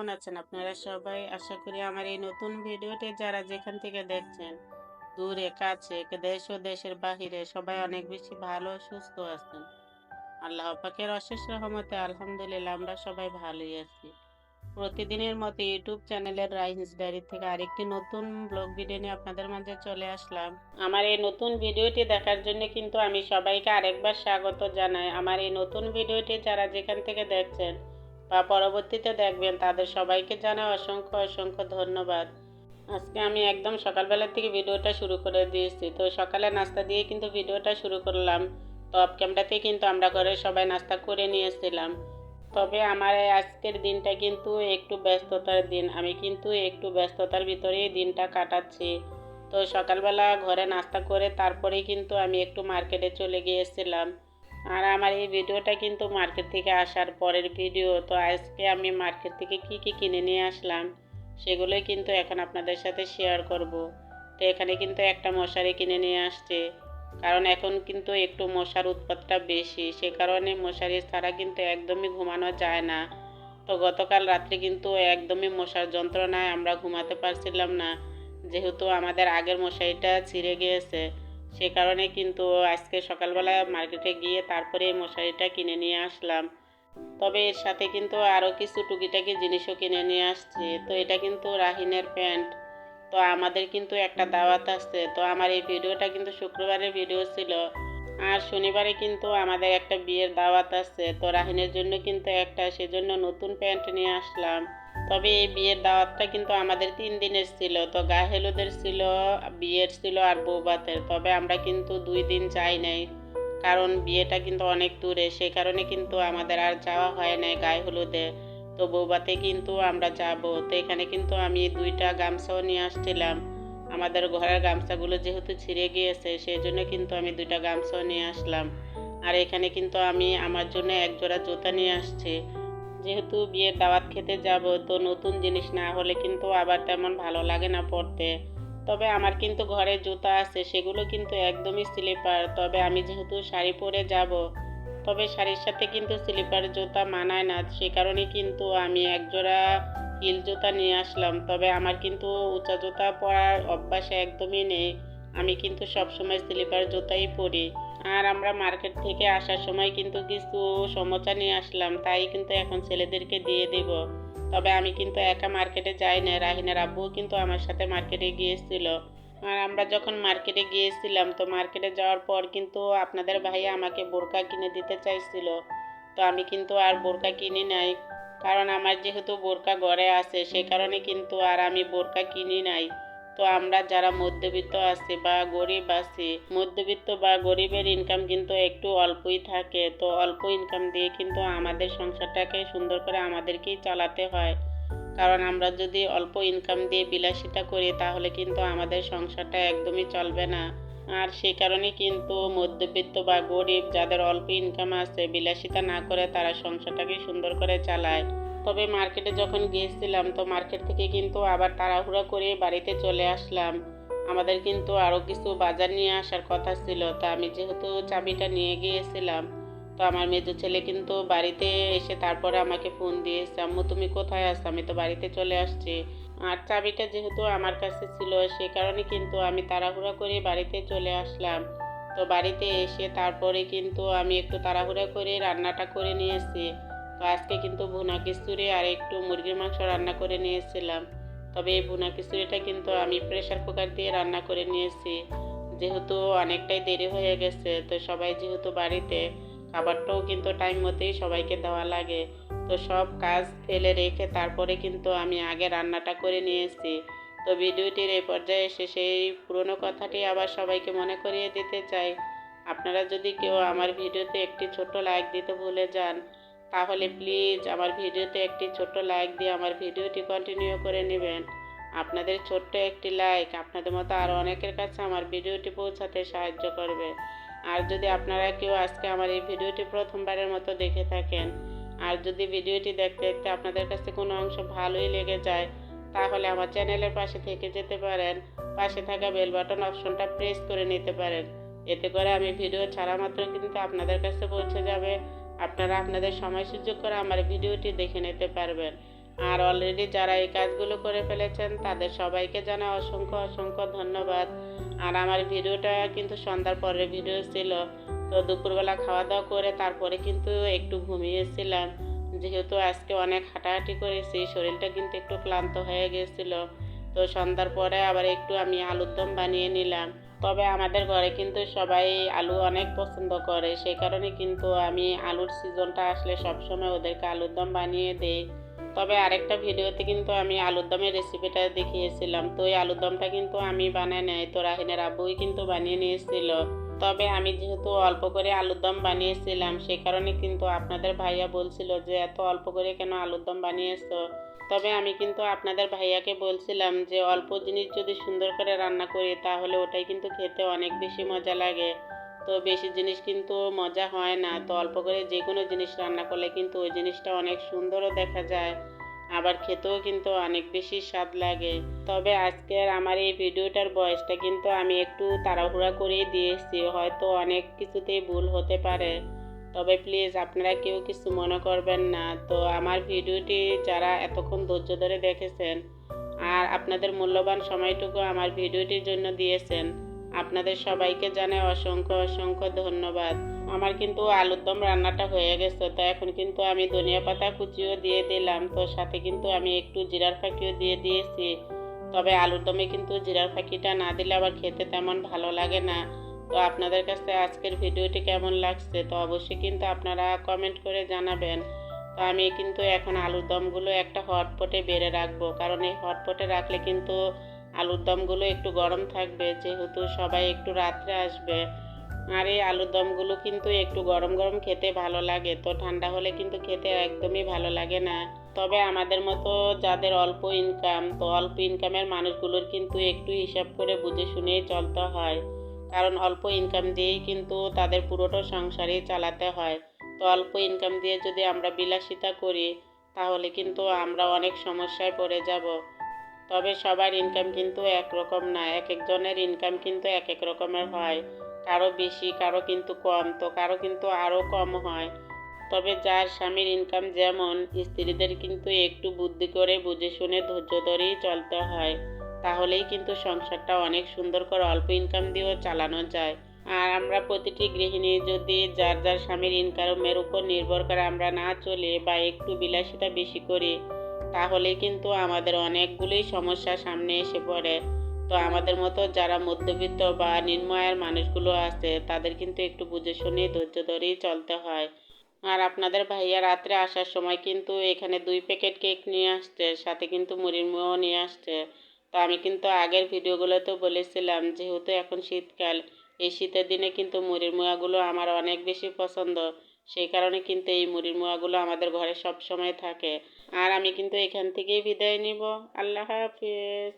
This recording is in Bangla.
কেমন আছেন আপনারা সবাই? আশা করি আমার এই নতুন ভিডিওটি যারা যেখান থেকে দেখছেন, দূরে, কাছে দেশ ও দেশের বাহিরে, সবাই অনেক বেশি ভালো সুস্থ আছেন। আল্লাহ পাকের অশেষ রহমতে আলহামদুলিল্লাহ আমরা সবাই ভালোই আছি। প্রতিদিনের মতো ইউটিউব চ্যানেলের রাইন্স ডায়েরি থেকে আরেকটি নতুন ব্লগ ভিডিও নিয়ে আপনাদের মাঝে চলে আসলাম। আমার এই নতুন ভিডিওটি দেখার জন্য কিন্তু আমি সবাইকে আরেকবার স্বাগত জানাই। আমার এই নতুন ভিডিওটি যারা যেখান থেকে দেখছেন বা পরবর্তীতে দেখবেন তাদের সবাইকে জানাই অসংখ্য অসংখ্য ধন্যবাদ। আজকে আমি একদম সকালবেলা থেকে ভিডিওটা শুরু করে দিয়েছি। তো সকালে নাস্তা দিয়ে কিন্তু ভিডিওটা শুরু করলাম। তো অফ ক্যামেরাতে কিন্তু আমরা ঘরে সবাই নাস্তা করে নিয়েছিলাম। তবে আমার আজকের দিনটা কিন্তু একটু ব্যস্ততার দিন। আমি কিন্তু একটু ব্যস্ততার ভিতরেই দিনটা কাটাচ্ছি। তো সকালবেলা ঘরে নাস্তা করে তারপরেই কিন্তু আমি একটু মার্কেটে চলে গিয়েছিলাম। আর আমার এই ভিডিওটা কিন্তু মার্কেট থেকে আসার পরের ভিডিও, তো আজকে আমি মার্কেট থেকে কি কি কিনে নিয়ে আসলাম, সেগুলোই কিন্তু এখন আপনাদের সাথে শেয়ার করব। তো এখানে কিন্তু একটা মশারি কিনে নিয়ে আসছে, কারণ এখন কিন্তু একটু মশার উৎপাতটা বেশি, সে কারণে মশারি ছাড়া কিন্তু একদমই ঘুমানো যায় না। তো গতকাল রাত্রে কিন্তু একদমই মশার যন্ত্রণায় আমরা ঘুমাতে পারছিলাম না, যেহেতু আমাদের আগের মশারিটা ছিঁড়ে গিয়েছে। সে কারণে কিন্তু আজকে সকালবেলা মার্কেটে গিয়ে তারপরে মশারিটা কিনে নিয়ে আসলাম। তবে এর সাথে কিন্তু আরও কিছু টুকিটাকি জিনিসও কিনে নিয়ে আসছে। তো এটা কিন্তু রাহিনের প্যান্ট। তো আমাদের কিন্তু একটা দাওয়াত আসছে তো আমার এই ভিডিওটা কিন্তু শুক্রবারের ভিডিও ছিল। আর শনিবারে কিন্তু আমাদের একটা বিয়ের দাওয়াত আসছে তো রাহিনের জন্য কিন্তু একটা সেজন্য নতুন প্যান্ট নিয়ে আসলাম। তবে এই বিয়ের দাওয়াতটা কিন্তু আমাদের তিন দিনের ছিল। তো গা হেলুদের ছিল, বিয়ের ছিল আর বৌবাতের। তবে আমরা কিন্তু দুই দিন যাই নাই। কারণ বিয়েটা কিন্তু অনেক দূরে। সে কারণে কিন্তু আমাদের আর যাওয়া হয় নাই গায়ে হলুদে। তো বৌবাতে কিন্তু আমরা যাব। তো এখানে কিন্তু আমি দুইটা গামছাও নিয়ে আসছিলাম। আমাদের ঘরের গামছাগুলো যেহেতু ছিঁড়ে গিয়েছে সেই জন্য কিন্তু আমি দুইটা গামছাও নিয়ে আসলাম। আর এখানে কিন্তু আমি আমার জন্য এক জোড়া জুতা নিয়ে আসছি। যেহেতু বিয়ের দাওয়াত খেতে যাব, তো নতুন জিনিস না হলে কিন্তু আবার তেমন ভালো লাগে না পরতে তবে আমার কিন্তু ঘরে জুতা আছে, সেগুলো কিন্তু একদমই স্লিপার। তবে আমি যেহেতু শাড়ি পরে যাব, তবে শাড়ির সাথে কিন্তু স্লিপার জুতা মানায় না। সে কারণে কিন্তু আমি একজোড়া হিল জুতা নিয়ে আসলাম। তবে আমার কিন্তু উঁচা জুতা পরার অভ্যাস একদমই নেই। আমি কিন্তু সবসময় স্লিপার জুতাই পরি। আর আমরা মার্কেট থেকে আসার সময় কিন্তু কিছু সমোচা নিয়ে আসলাম, তাই কিন্তু এখন ছেলেদেরকে দিয়ে দেব। তবে আমি কিন্তু একা মার্কেটে যাই না রাহিনের আব্বুও কিন্তু আমার সাথে মার্কেটে গিয়েছিল। আর আমরা যখন মার্কেটে গিয়েছিলাম, তো মার্কেটে যাওয়ার পর কিন্তু আপনাদের ভাইয়া আমাকে বোরকা কিনে দিতে চাইছিল। তো আমি কিন্তু আর বোরকা কিনি নাই, কারণ আমার যেহেতু বোরকা ঘরে আছে, সে কারণে কিন্তু আর আমি বোরকা কিনি নাই। তো আমরা যারা মধ্যবিত্ত আছি বা গরিব আছি, মধ্যবিত্ত বা গরিবের ইনকাম কিন্তু একটু অল্পই থাকে। তো অল্প ইনকাম দিয়ে কিন্তু আমাদের সংসারটাকে সুন্দর করে আমাদেরকেই চালাতে হয়। কারণ আমরা যদি অল্প ইনকাম দিয়ে বিলাসিতা করি, তাহলে কিন্তু আমাদের সংসারটা একদমই চলবে না। আর সে কারণে কিন্তু মধ্যবিত্ত বা গরিব যাদের অল্প ইনকাম আছে, বিলাসিতা না করে তারা সংসারটাকে সুন্দর করে চালায়। তবে মার্কেটে যখন গিয়েছিলাম, তো মার্কেট থেকে কিন্তু আবার তাড়াহুড়ো করে বাড়িতে চলে আসলাম। আমাদের কিন্তু আরও কিছু বাজার নিয়ে আসার কথা ছিল, তা আমি যেহেতু চাবিটা নিয়ে গিয়েছিলাম, তো আমার মেজো ছেলে কিন্তু বাড়িতে এসে তারপরে আমাকে ফোন দিয়েছে, আম্মু, তুমি কোথায় আছো? আমি তো বাড়িতে চলে আসছি। আর চাবিটা যেহেতু আমার কাছে ছিল, সে কারণে কিন্তু আমি তাড়াহুড়া করে বাড়িতে চলে আসলাম। তো বাড়িতে এসে তারপরে কিন্তু আমি একটু তাড়াহুড়া করে রান্নাটা করে নিয়েছি। তো আজকে কিন্তু ভুনা খিচুড়ি আর একটু মুরগির মাংস রান্না করে নিয়েছিলাম। তবে এই ভুনা খিচুড়িটা কিন্তু আমি প্রেশার কুকার দিয়ে রান্না করে নিয়েছি। যেহেতু অনেকটাই দেরি হয়ে গেছে, তো সবাই যেহেতু বাড়িতে, খাবারটাও কিন্তু টাইম মতেই সবাইকে দেওয়া লাগে। তো সব কাজ ফেলে রেখে তারপরে কিন্তু আমি আগে রান্নাটা করে নিয়েছি। তো ভিডিওটির এই পর্যায়ে এসে সেই পুরনো কথাটি আবার সবাইকে মনে করিয়ে দিতে চাই। আপনারা যদি কেউ আমার ভিডিওতে একটি ছোট লাইক দিতে ভুলে যান তাহলে প্লিজ আমার ভিডিওতে একটি ছোট লাইক দিয়ে আমার ভিডিওটি কন্টিনিউ করে নেবেন। আপনাদের ছোট্ট একটি লাইক আপনাদের মতো আরও অনেকের কাছে আমার ভিডিওটি পৌঁছাতে সাহায্য করবে। আর যদি আপনারা কেউ আজকে আমার এই ভিডিওটি প্রথমবারের মতো দেখে থাকেন, আর যদি ভিডিওটি দেখতে দেখতে আপনাদের কাছে কোনো অংশ ভালোই লেগে যায়, তাহলে আমার চ্যানেলের পাশে থেকে যেতে পারেন। পাশে থাকা বেল বাটন অপশনটা প্রেস করে নিতে পারেন। এতে করে আমি ভিডিও ছাড়া মাত্র কিন্তু আপনাদের কাছে পৌঁছে যাবে। আপনারা আপনাদের সময় সুযোগ করে আমার ভিডিওটি দেখে নিতে পারবেন। আর অলরেডি যারা এই কাজগুলো করে ফেলেছেন, তাদের সবাইকে জানা অসংখ্য অসংখ্য ধন্যবাদ। আর আমার ভিডিওটা কিন্তু সন্ধ্যার পরের ভিডিও ছিল। তো দুপুরবেলা খাওয়া দাওয়া করে তারপরে কিন্তু একটু ঘুমিয়েছিলাম। যেহেতু আজকে অনেক হাঁটাহাঁটি করেছি, শরীরটা কিন্তু একটু ক্লান্ত হয়ে গেছিল। তো সন্ধ্যার পরে আবার একটু আমি আলুর দম বানিয়ে নিলাম। তবে আমাদের ঘরে কিন্তু সবাই আলু অনেক পছন্দ করে। সেই কারণে কিন্তু আমি আলুর সিজনটা আসলে সবসময় ওদেরকে আলুর দম বানিয়ে দিই। তবে আরেকটা ভিডিওতে কিন্তু আমি আলুর দমের রেসিপিটা দেখিয়েছিলাম। তো এই আলুর দমটা কিন্তু আমি বানাই নাই, তো রাহিনের আব্বুই কিন্তু বানিয়ে নিয়েছিল। তবে আমি যেহেতু অল্প করে আলুর দম বানিয়েছিলাম সেই কারণে কিন্তু আপনাদের ভাইয়া বলছিল যে, এত অল্প করে কেন আলুর দম বানিয়েছো? তবে আমি কিন্তু আপনাদের ভাইয়াকে বলছিলাম যে অল্প জিনিস যদি সুন্দর করে রান্না করি তাহলে ওটাই কিন্তু খেতে অনেক বেশি মজা লাগে। তো বেশি জিনিস কিন্তু মজা হয় না। তো অল্প করে যে কোনো জিনিস রান্না করলে কিন্তু ওই জিনিসটা অনেক সুন্দরও দেখা যায়। আবার খেতেও কিন্তু অনেক বেশি স্বাদ লাগে। তবে আজকের আমার এই ভিডিওটার বয়সটা কিন্তু আমি একটু তাড়াহুড়া করেই দিয়েছি। হয়তো অনেক কিছুতেই ভুল হতে পারে। তবে প্লিজ আপনারা কেউ কিছু মনে করবেন না। তো আমার ভিডিওটি যারা এতক্ষণ ধৈর্য ধরে দেখেছেন আর আপনাদের মূল্যবান সময়টুকু আমার ভিডিওটির জন্য দিয়েছেন, আপনাদের সবাইকে জানাই অসংখ্য অসংখ্য ধন্যবাদ। আমার কিন্তু আলুর দম রান্নাটা হয়ে গেছে, তো এখন কিন্তু আমি ধনিয়া পাতা কুচিও দিয়ে দিলাম, তো সাথে কিন্তু আমি একটু জিরার ফাঁকিও দিয়ে দিয়েছি। তবে আলুর দমে কিন্তু জিরার ফাঁকিটা না দিলে আবার খেতে তেমন ভালো লাগে না। তো আপনাদের কাছে আজকের ভিডিওটি কেমন লাগছে তো অবশ্যই কিন্তু আপনারা কমেন্ট করে জানাবেন। তো আমি কিন্তু এখন আলুর দমগুলো একটা হটপটে বেড়ে রাখব। কারণ এই হটপটে রাখলে কিন্তু আলুর দমগুলো একটু গরম থাকবে, যেহেতু সবাই একটু রাত্রে আসবে। আর এই আলুর দমগুলো কিন্তু একটু গরম গরম খেতে ভালো লাগে। তো ঠান্ডা হলে কিন্তু খেতে একদমই ভালো লাগে না। তবে আমাদের মতো যাদের অল্প ইনকাম তো অল্প ইনকামের মানুষগুলোর কিন্তু একটু হিসাব করে বুঝে শুনেই চলতে হয়। কারণ অল্প ইনকাম দিয়েই কিন্তু তাদের পুরোটা সংসারই চালাতে হয়। তো অল্প ইনকাম দিয়ে যদি আমরা বিলাসিতা করি, তাহলে কিন্তু আমরা অনেক সমস্যায় পড়ে যাব। তবে সবার ইনকাম কিন্তু একরকম না, এক একজনের ইনকাম কিন্তু এক এক রকমের হয়। কারও বেশি, কারও কিন্তু কম, তো কারও কিন্তু আরও কম হয়। তবে যার স্বামীর ইনকাম যেমন, স্ত্রীদের কিন্তু একটু বুদ্ধি করে বুঝে শুনে ধৈর্য ধরেই চলতে হয়। তাহলেই কিন্তু সংসারটা অনেক সুন্দর করে অল্প ইনকাম দিয়েও চালানো যায়। আর আমরা প্রতিটি গৃহিণী যদি যার যার স্বামীর ইনকামের উপর নির্ভর করে আমরা না চলে বা একটু বিলাসিতা বেশি করি তাহলে কিন্তু আমাদের অনেকগুলোই সমস্যা সামনে এসে পড়ে। তো আমাদের মতো যারা মধ্যবিত্ত বা নিম্নয়ের মানুষগুলো আছে, তাদের কিন্তু একটু বুঝে শুনে ধৈর্য ধরেই চলতে হয়। আর আপনাদের ভাইয়া রাত্রে আসার সময় কিন্তু এখানে দুই প্যাকেট কেক নিয়ে আসছে, সাথে কিন্তু মুড়ির মুড়ো নিয়ে আসছে। তো আমি কিন্তু আগের ভিডিওগুলোতেও বলেছিলাম, যেহেতু এখন শীতকাল, এই শীতের দিনে কিন্তু মুড়ির মোয়াগুলো আমার অনেক বেশি পছন্দ। সেই কারণে কিন্তু এই মুড়ির মোয়াগুলো আমাদের ঘরে সব সময় থাকে। আর আমি কিন্তু এখান থেকেই বিদায় নিব। আল্লাহ হাফিজ।